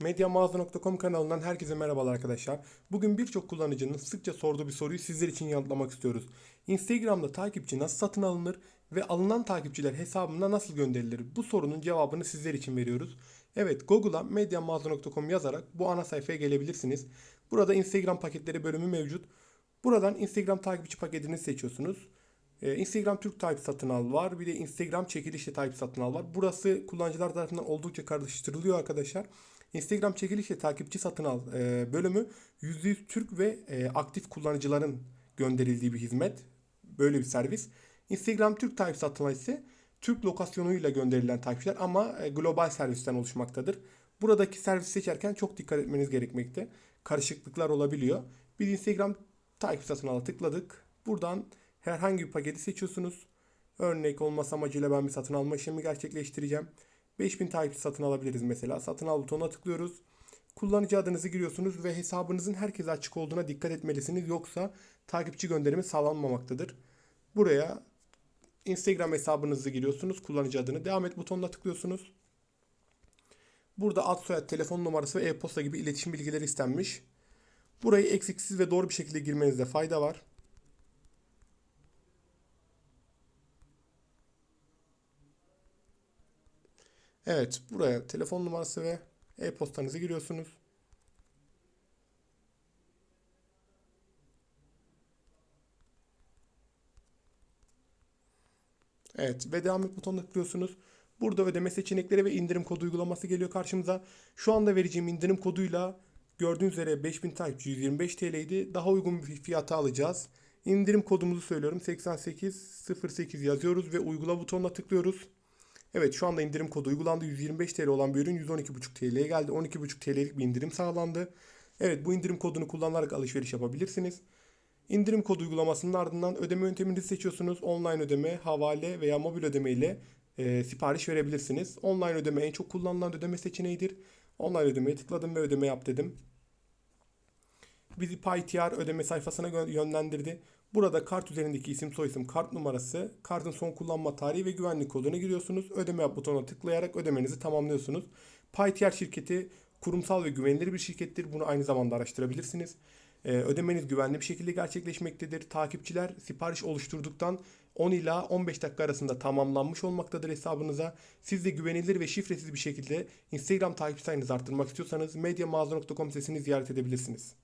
Medyamağaza.com kanalından herkese merhabalar arkadaşlar. Bugün birçok kullanıcının sıkça sorduğu bir soruyu sizler için yanıtlamak istiyoruz. Instagram'da takipçi nasıl satın alınır ve alınan takipçiler hesabına nasıl gönderilir? Bu sorunun cevabını sizler için veriyoruz. Evet Google'a medyamağaza.com yazarak bu ana sayfaya gelebilirsiniz. Burada Instagram paketleri bölümü mevcut. Buradan Instagram takipçi paketini seçiyorsunuz. Ee, Instagram Türk takip satın al var. Bir de Instagram çekilişle takip satın al var. Burası kullanıcılar tarafından oldukça karıştırılıyor arkadaşlar. Instagram çekilişle takipçi satın al e, bölümü %100 Türk ve e, aktif kullanıcıların gönderildiği bir hizmet. Böyle bir servis. Instagram Türk takip satın al ise Türk lokasyonuyla gönderilen takipçiler ama e, global servisten oluşmaktadır. Buradaki servisi seçerken çok dikkat etmeniz gerekmekte. Karışıklıklar olabiliyor. Biz Instagram takip satın ala tıkladık. Buradan herhangi bir paketi seçiyorsunuz. Örnek olması amacıyla ben bir satın alma işlemi gerçekleştireceğim. 5000 takipçi satın alabiliriz mesela. Satın al butonuna tıklıyoruz. Kullanıcı adınızı giriyorsunuz ve hesabınızın herkese açık olduğuna dikkat etmelisiniz. Yoksa takipçi gönderimi sağlanmamaktadır. Buraya Instagram hesabınızı giriyorsunuz. Kullanıcı adını. Devam et butonuna tıklıyorsunuz. Burada ad soyad, telefon numarası ve e-posta gibi iletişim bilgileri istenmiş. Burayı eksiksiz ve doğru bir şekilde girmenizde fayda var. Evet, buraya telefon numarası ve e-postanızı giriyorsunuz. Evet ve devam et butonuna tıklıyorsunuz. Burada ödeme seçenekleri ve indirim kodu uygulaması geliyor karşımıza. Şu anda vereceğim indirim koduyla gördüğünüz üzere 5000 takipçi 125 TL'ydi. Daha uygun bir fiyata alacağız. İndirim kodumuzu söylüyorum. 8808 yazıyoruz ve uygula butonuna tıklıyoruz. Evet şu anda indirim kodu uygulandı. 125 TL olan bir ürün 112,5 TL'ye geldi. 12,5 TL'lik bir indirim sağlandı. Evet bu indirim kodunu kullanarak alışveriş yapabilirsiniz. İndirim kodu uygulamasının ardından ödeme yöntemini seçiyorsunuz. Online ödeme, havale veya mobil ödeme ile e, sipariş verebilirsiniz. Online ödeme en çok kullanılan ödeme seçeneğidir. Online ödemeye tıkladım ve ödeme yap dedim. Bizi PayTR ödeme sayfasına yönlendirdi. Burada kart üzerindeki isim soyisim kart numarası, kartın son kullanma tarihi ve güvenlik kodunu giriyorsunuz. Ödeme yap butonuna tıklayarak ödemenizi tamamlıyorsunuz. PayTR şirketi kurumsal ve güvenilir bir şirkettir. Bunu aynı zamanda araştırabilirsiniz. Ee, ödemeniz güvenli bir şekilde gerçekleşmektedir. Takipçiler sipariş oluşturduktan 10 ila 15 dakika arasında tamamlanmış olmaktadır hesabınıza. Siz de güvenilir ve şifresiz bir şekilde Instagram takip sayınızı arttırmak istiyorsanız medyamağaza.com sitesini ziyaret edebilirsiniz.